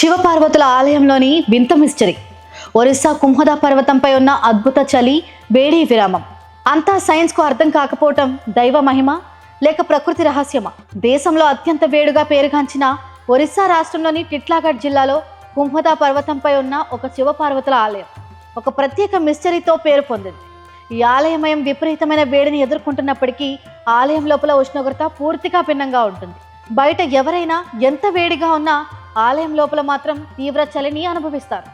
శివపార్వతుల ఆలయంలోని వింత మిస్టరీ. ఒరిస్సా కుంహదా పర్వతంపై ఉన్న అద్భుత చలి వేడి విరామం. అంతా సైన్స్కు అర్థం కాకపోవటం దైవ మహిమ లేక ప్రకృతి రహస్యమా? దేశంలో అత్యంత వేడిగా పేరుగాంచిన ఒరిస్సా రాష్ట్రంలోని టిట్లాగఢ్ జిల్లాలో కుంహదా పర్వతంపై ఉన్న ఒక శివపార్వతుల ఆలయం. ఒక ప్రత్యేక మిస్టరీతో పేరు పొందింది. ఈ ఆలయమయం విపరీతమైన వేడిని ఎదుర్కొంటున్నప్పటికీ ఆలయం లోపల ఉష్ణోగ్రత పూర్తిగా భిన్నంగా ఉంటుంది. బయట ఎవరైనా ఎంత వేడిగా ఉన్నా ఆలయం లోపల మాత్రం తీవ్ర చలిని అనుభవిస్తారు.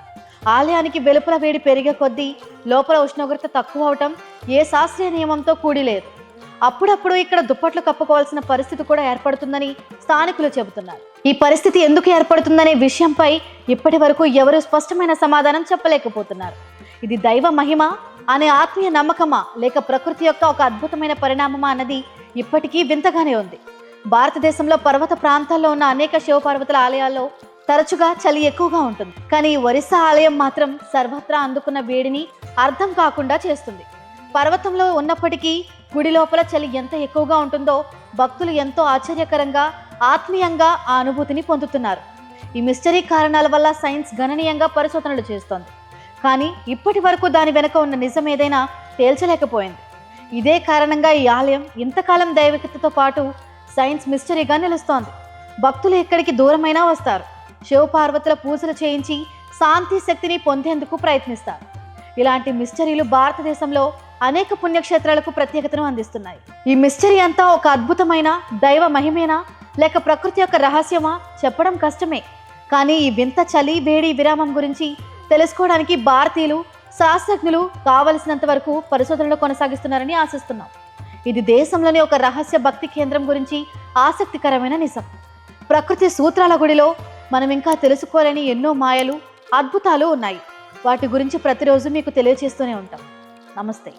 ఆలయానికి వెలుపల వేడి పెరిగే కొద్దీ లోపల ఉష్ణోగ్రత తక్కువ అవటం ఏ శాస్త్రీయ నియమంతో కూడి లేదు. అప్పుడప్పుడు ఇక్కడ దుప్పట్లు కప్పుకోవాల్సిన పరిస్థితి కూడా ఏర్పడుతుందని స్థానికులు చెబుతున్నారు. ఈ పరిస్థితి ఎందుకు ఏర్పడుతుందనే విషయంపై ఇప్పటి వరకు ఎవరు స్పష్టమైన సమాధానం చెప్పలేకపోతున్నారు. ఇది దైవ మహిమ అనే ఆత్మీయ నమ్మకమా లేక ప్రకృతి యొక్క ఒక అద్భుతమైన పరిణామమా అన్నది ఇప్పటికీ వింతగానే ఉంది. భారతదేశంలో పర్వత ప్రాంతాల్లో ఉన్న అనేక శివపార్వతుల ఆలయాల్లో తరచుగా చలి ఎక్కువగా ఉంటుంది. కానీ ఒరిస్సా ఆలయం మాత్రం సర్వత్రా అందుకున్న వేడిని అర్థం కాకుండా చేస్తుంది. పర్వతంలో ఉన్నప్పటికీ గుడి లోపల చలి ఎంత ఎక్కువగా ఉంటుందో భక్తులు ఎంతో ఆశ్చర్యకరంగా ఆత్మీయంగా ఆ అనుభూతిని పొందుతున్నారు. ఈ మిస్టరీ కారణాల వల్ల సైన్స్ గణనీయంగా పరిశోధనలు చేస్తోంది. కానీ ఇప్పటి వరకు దాని వెనుక ఉన్న నిజం ఏదైనా తేల్చలేకపోయింది. ఇదే కారణంగా ఈ ఆలయం ఇంతకాలం దైవికతతో పాటు సైన్స్ మిస్టరీగా నిలుస్తోంది. భక్తులు ఎక్కడికి దూరమైనా వస్తారు. శివపార్వతుల పూజలు చేయించి శాంతి శక్తిని పొందేందుకు ప్రయత్నిస్తారు. ఇలాంటి మిస్టరీలు భారతదేశంలో అనేక పుణ్యక్షేత్రాలకు ప్రత్యేకతను అందిస్తున్నాయి. ఈ మిస్టరీ అంతా ఒక అద్భుతమైన దైవ మహిమేనా? లేక ప్రకృతి యొక్క రహస్యమా? చెప్పడం కష్టమే. కానీ ఈ వింత చలి వేడి విరామం గురించి తెలుసుకోవడానికి భారతీయులు శాస్త్రజ్ఞులు కావలసినంత వరకు పరిశోధనలు కొనసాగిస్తున్నారని ఆశిస్తున్నాం. ఇది దేశంలోని ఒక రహస్య భక్తి కేంద్రం గురించి ఆసక్తికరమైన నిజం. ప్రకృతి సూత్రాల గుడిలో మనం ఇంకా తెలుసుకోలేని ఎన్నో మాయలు అద్భుతాలు ఉన్నాయి. వాటి గురించి ప్రతిరోజు మీకు తెలియజేస్తూనే ఉంటాం. నమస్తే.